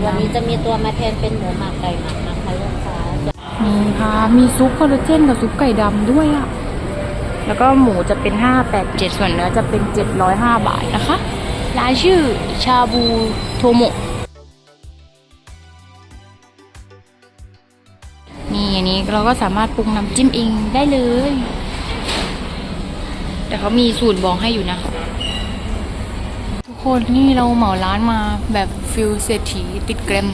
กชิ้นนี้จะมีตัวมาแทนเป็นหมูหมักไก่หมักนะคะลูกค้ามีค่ะมีซุปคอลลาเจนกับซุปไก่ดำด้วยอะแล้วก็หมูจะเป็น 587 ส่วนเนื้อจะเป็น 705 บาทนะคะร้านชื่อชาบูโทโมะนี่อันนี้เราก็สามารถปรุงน้ำจิ้มเองได้เลย แต่เขามีสูตรบอกให้อยู่นะ คนนี่เราเหมาร้านมาแบบฟิลเศรษฐีติดเกรม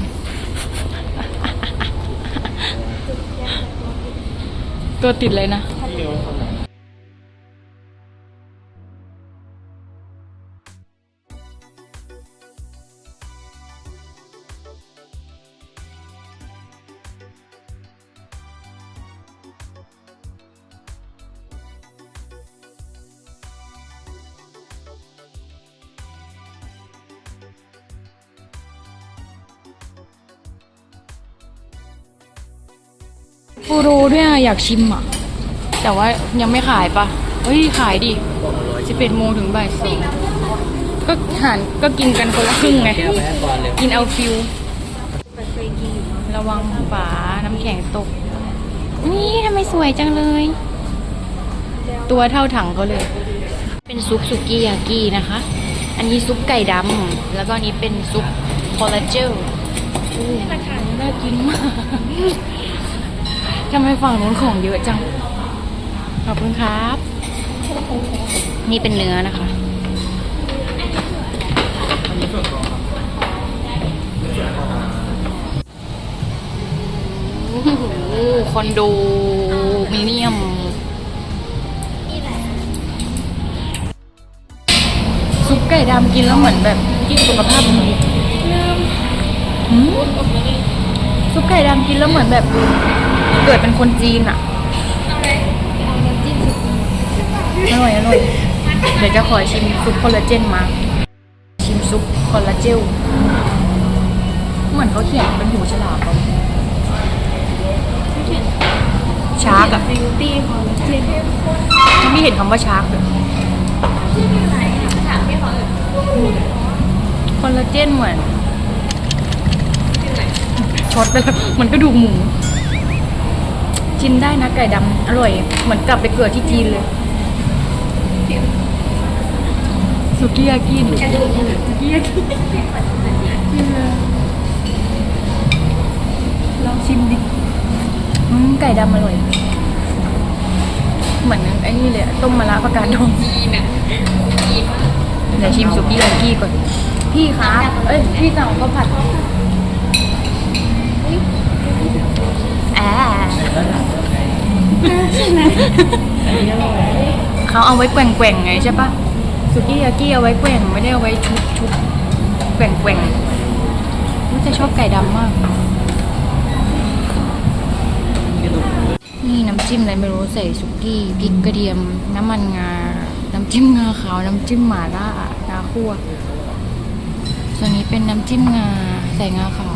ตัวติดเลยนะ ฟูโรด้วยอะอยากชิมอะ แต่ว่ายังไม่ขายปะเฮ้ย ขายดิสิบเอ็ดโมงถึงบ่ายสองก็หารก็กินกันคนละครึ่งไง กินเอาฟิว ระวังฝาน้ำแข็งตก นี่ทำไมสวยจังเลย ตัวเท่าถังเขาเลย เป็นซุปสุกี้ยากินะคะ อันนี้ซุปไก่ดำแล้วก็อันนี้เป็นซุปคอลลาเจลน่ากินมาก ทำไมฝั่งนู้นของเยอะจัง ขอบคุณครับ นี่เป็นเนื้อนะคะโอ้โหคอนโดมิเนียมซุปไก่ดำกินแล้วเหมือนแบบกินสุขภาพดีหืมซุปไก่ดำกินแล้วเหมือนแบบ เกิดเป็นคนจีนอะอร่อยอร่อยเดี๋ยวจะขอชิมซุปคอลลาเจนมา ชิมซุปคอลลาเจลเหมือนเขาเขียนเป็นหูฉลามปะชาร์กอะบิวตี้คอลลาเจนไม่เห็นคำว่าชาร์กเลยคอลลาเจนเหมือนช็อตไปแล้วเหมันกระดูกหมู ชิมได้นะไก่ดำอร่อย เหมือนกลับไปเกิดที่จีนเลยสุกี้ยากิดิสุกี้ยากิลองชิมดิอืมไก่ดำอร่อย เหมือนไอ้นี่เลยอะต้มมะระประการดองจีนอะเดี๋ยวชิมสุกี้ยากิก่อน พี่ครับเอ้ยพี่สั่งข้าวผัดแอะ เขาเอาไว้แกว่งๆไงใช่ปะสุกี้ยากิเอาไว้แกว่งไม่ได้เอาไว้ชุบชุบแกว่งแกว่งๆรู้จะชอบไก่ดำมาก นี่น้ำจิ้มอะไรไม่รู้ใส่สุกี้พริกกระเทียมน้ำมันงา น้ำจิ้มงาขาว น้ำจิ้มหม่าล่างาคั่วส่วนนี้เป็นน้ำจิ้มงาใส่งาขาว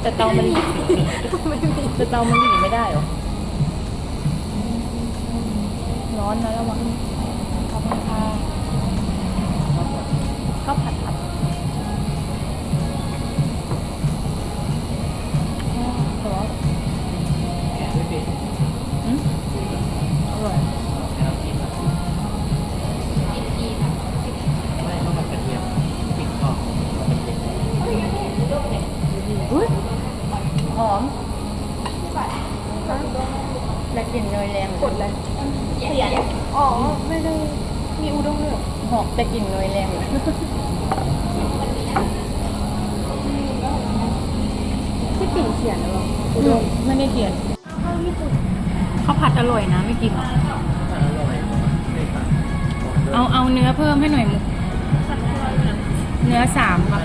แต่เตามันหลีแต่เตามันหลีไม่ได้หรอ ร้อนนะระวังขอบคุณค่ะข้าวผัดผัด ข้าวผัดอร่อยนะไม่กินเอาเอาเนื้อเพิ่มให้หน่อยมุกเนื้อสามค่บ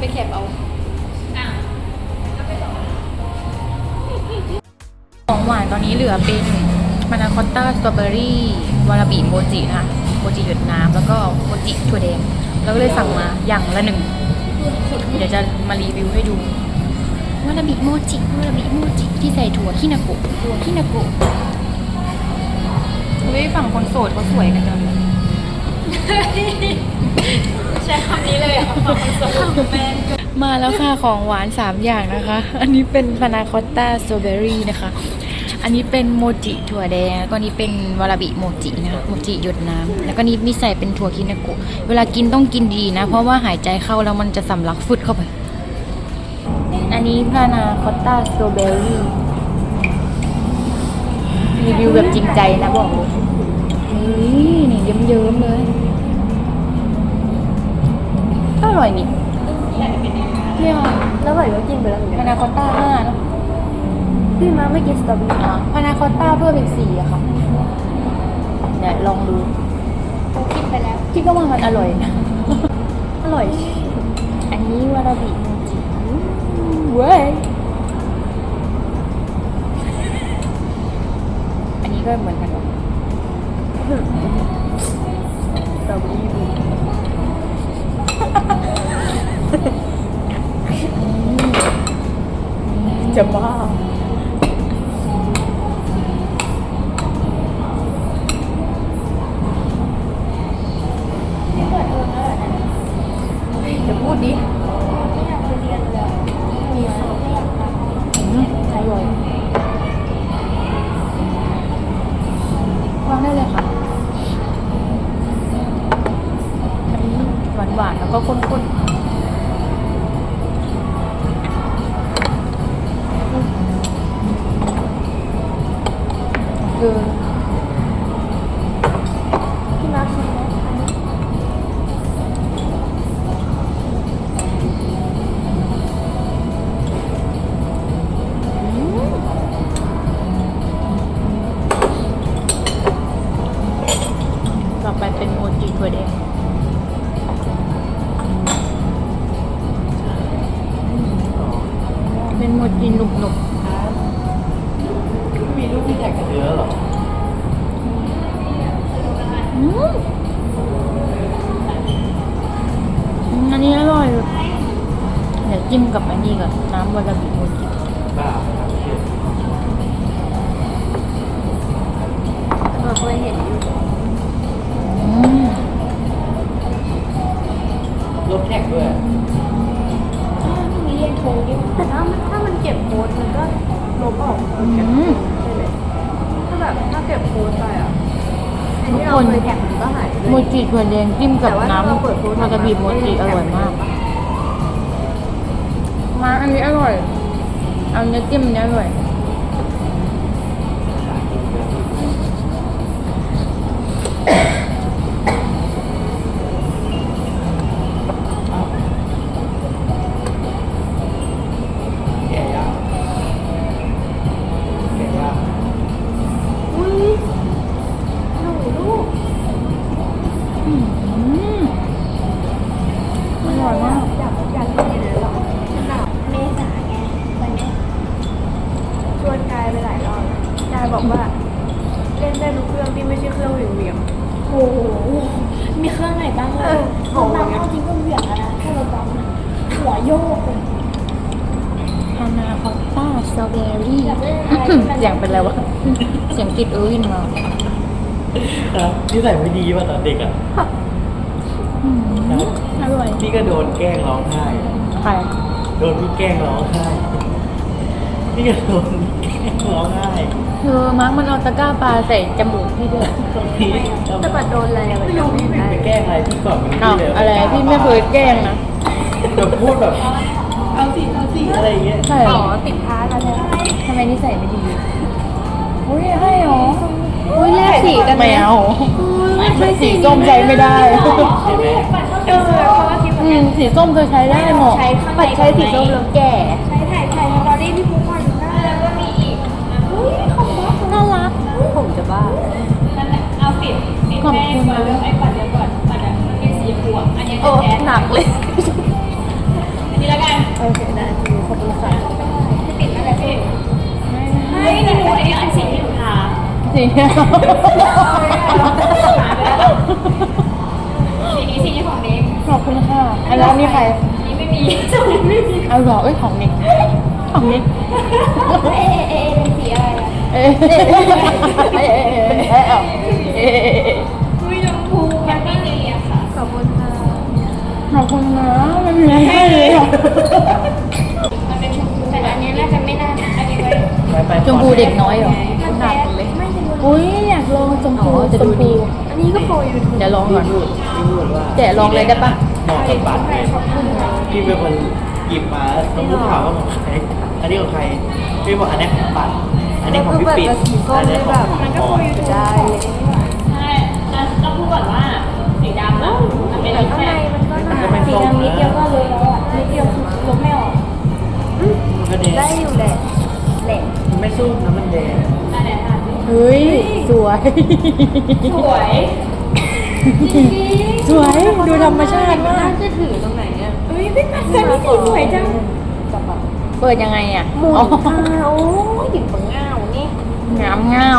ไปแคบเอาของหวานตอนนี้เหลือเป็นมานาคอตต้าสตรอเบอรี่วาราบิโมจินะคะโมจิหยดน้ำแล้วก็โมจิถั่วแดงเราก็เลยสั่งมาอย่างละหนึ่ง เดี๋ยวจะมารีวิวให้ดูวาราบิโมจิวาราบิโมจิที่ใส่ถั่วคินาโกะถั่วคินาโกะเฮ้ยฝั่งคนโสดเขาสวยกันจังเลยใช้คำนี้เลยอะฝั่งคนโสดแม่มาแล้วค่ะของหวาน 3 อย่างนะคะ อันนี้เป็นพานาคอตต้าสตรอเบอรี่นะคะ อันนี้เป็นโมจิถั่วแดงแล้วก็นี้เป็นวาราบิโมจินะคะโมจิหยดน้ำแล้วก็นี้มีใส่เป็นถั่วคินาโกะเวลากินต้องกินดีนะ เพราะว่าหายใจเข้าแล้วมันจะสำลักฟุดเข้าไป อันนี้พานาคอตต้าสตรอเบอรี่รีวิวแบบจริงใจนะบอกเลยนี่นี่เยิ้มๆเลย อร่อยนี่เนี่ยแล้วไหวก็กินไปแล้วเหมือนพากันนาคอตต้าห้าเนอะพี่มาไม่กินสตรอเบอรี่อ่าพานาคอตต้าเพิ่มอีกสี่อะค่ะเนี่ยลองดูกินไปแล้ว คิดก็ว่ามันอร่อยนะอร่อย อันนี้วาราบิโมจิเว้ยอันนี้ก็เหมือนกันวะสตรอเบอรี่ จะบ้า คือพี่มาชิมไหมอันนี้ต่อไปเป็นโมจิถั่วแดงเป็นโมจิหนุบมีรูปที่แท็กกับ เธอเหรอๆอืมอืมอันนี้อร่อย เดี๋ยวจิ้มกับอันนี้กับน้ำวาซาบิโมจิบ้าครับเราเคยเห็นอยู่อืมลบแท็กด้วยมีเรียนโทรเยอะแต่ถ้าถ้ามันเก็บโพสต์มันก็ลบออก แบบถ้าเก็บโพสต์ไปอะไอ้ที่เราเคยแท็กมันก็หายไปโมเลย จิถั่วแดงจิ้มกับแต่ว่าน้ำถ้าเราเปิดโพสต์วาซาบิโมจิอร่อยมาก มาอันนี้อร่อย เอาเนื้อจิ้มอันนี้อร่อย สตรอเบอรี่อยากเล่นอะไรที่มันเสียงเป็นอะไรวะ เสียงติดเอ้ยนมาครับนิสัยไม่ดีป่ะตอนเด็กอะอืมครับร่อยพี่ก็โดนแกล้งร้องไห้ใครโดนพี่แกล้งร้องไห้พี่ก็โดนแกล้งร้องไห้เธอมาร์กมันเอาตะกร้าปลาใส่จมูกพี่ด้วยตรงนี้แต่ปัดโดนอะไรอะไม่รู้พี่ไปแกล้งอะไรพี่ก่อนมันอ้าวเลยอะไรพี่ไม่เคยแกล้งนะจะพูดแบบ เอาสิเอาสิอะไรอย่างเงี้ยใช่อ๋อติดพาร์ทอะไรทำไมนิสัยไม่ดีอุ้ยให้หรออุ้ยแลกสีกันไม่เอาไม่สีส้มใช้ไม่ได้ใช่ไหมเออเพราะว่าคิดอืมสีส้มเธอใช้ได้หมดปัดใช้สีส้มแล้วแก่ใช้ถ่ายถ่ายสตอรี่พี่ปุ๊กก่อนนะแล้วก็มีอีกอุ้ยของบ้าน่ารักผมจะบ้าขอบคุณนะไอ้ปัดเดียวก่อนปัดอะมันเป็นสีขวดอันนี้โอ้จะแทนหนักเลย สีสีนี้สีนี้ของเน็กขอบคุณค่ะอันแล้วนี่ใครอันนี้ไม่มีสมุดไม่มีเอาหรอเอ้ยของนิกของนิกเอเอเอเป็นสีอะไรอะเอเอเอเอเอเออุ้ยชมพูมันก็เลยอะค่ะขอบคุณค่ะขอบคุณนะไม่มีอะไรให้เลยอะมันเป็นชมพูแต่อันนี้น่าจะไม่น่าอันนี้ไว้ไปไปชมพูเด็กน้อยเหรอมันแทนเลยไม่ อุ้ยอยากลองชมพูจะดูดีอันนี้ก็โปรยูทูบเดี๋ยวลองก่อนพี่พูดพี่พูดว่าแกะลองเลยได้ปะเหมาะกับบัตรไหมพี่เป็นคนหยิบมาต้องรู้ข่าวว่าของใครอันนี้ของใครพี่บอกอันนี้ของบัตรอันนี้ของพี่ปิ่นอันนี้ของมันก็ได้ สวย สวยสวยดูธรรมชาติมาก จะถือตรงไหนเนี่ยเฮ้ยพี่ปัดเส้นนี้สีสวยจังเปิดยังไงอะหมุนอ๋อค่ะโอ้ยหยิบปังเงานี่งามเงา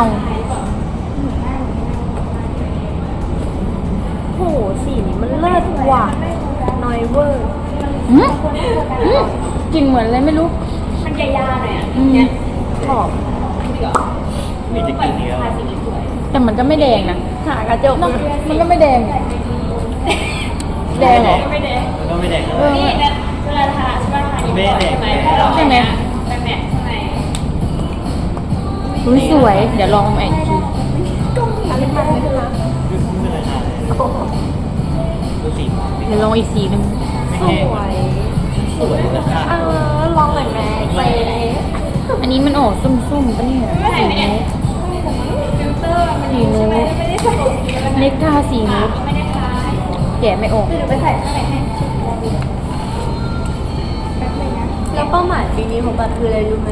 โหสีนี้มันเลิศว่ะนอยเวอร์หืมหืมกลิ่นเหมือนอะไรไม่รู้ มันยาๆหน่อยอะอืม มีจะกินเนี้ยทาสีนี้สวยแต่มันก็ไม่แดงนะหากระจกเนอะมันก็ไม่แดง แดงเหรอไม่แดงมันก็ไม่แดงเออนี่นะเวลาทาใช่ไหมทาอยู่ก่อนใช่ไหมถ้าเราใช่ไหมแต่แมทข้างในอุ้ยสวย เดี๋ยวลองใหม่อีกทีอะไรมาเลยนะไม่เคยทานเลยดูสีเดี๋ยวลองอีกสีหนึ่งไม่สแห้งวยสวยเลยค่ะเออลองหน่อยแม่เซ่อันนี้มันออกส้มๆปะเนี่ยสีนี้ฟิล เตอร์มันสีนู้ไม่ได้ใส่เน็กทาสีนู้ไม่ได้ทาแกะไม่ออก คือไปใส่ข้างในให้แล้วเป้าหมายปีนี้ของบัตรคืออะไรรู้ไหม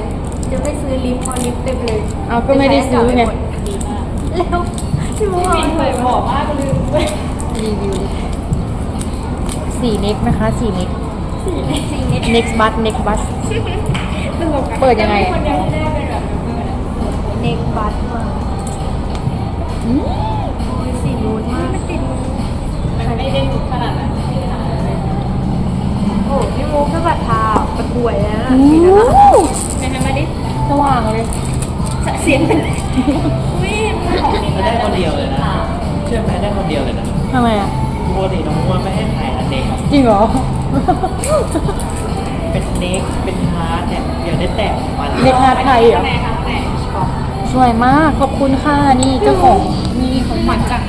จะไปซื้อลิปพอลิปเต็มเลยเอาก็ไม่ได้ซื้อไงดีมากแล้วพี่มุกพี่เคยบอกว่าก็ลืมไปรีวิวสีเน็กนะคะสีเน็ก สีสีเน็ต next bus next bus เปิดยังไง คนอะเดียวที่ได้เป็นแบบนี้เน็กบัตมาอืมโอ้ย สีนูดมากมันติดมือมันไม่ได้ถูกขนาดนั้นโอ้พี่มุกถ้าบัตรทาประกวยแล้วนะโอ้สีนั้นโหไม่ทำมาดิสว่างเลยเสียงเป็นอุ้ยมันของจริงมันได้คนเดียวเลยนะเชื่อไหมได้คนเดียวเลยนะทำไมอะปกติน้องว่าไม่ให้ถ่ายอันเด็กจริงเหรอเป็นเน็กเป็นฮาร์ดเนี่ยอยากได้แต่ของมันเน็กฮาร์ดไทยเหรอข้างในข้างในสวยมากขอบคุณค่ะนี่เจ้าของ นี่ของขวัญจาก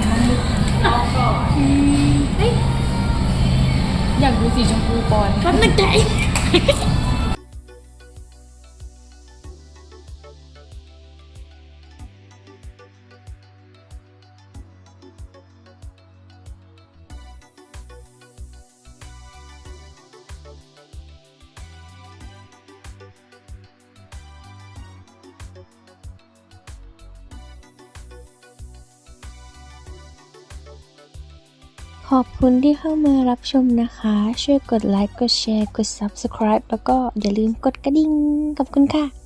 อยากดูสีชมพูก่อน แป๊บนึงใจ ขอบคุณที่เข้ามารับชมนะคะ ช่วยกดไลค์ กดแชร์ กด Subscribe แล้วก็อย่าลืมกดกระดิ่ง ขอบคุณค่ะ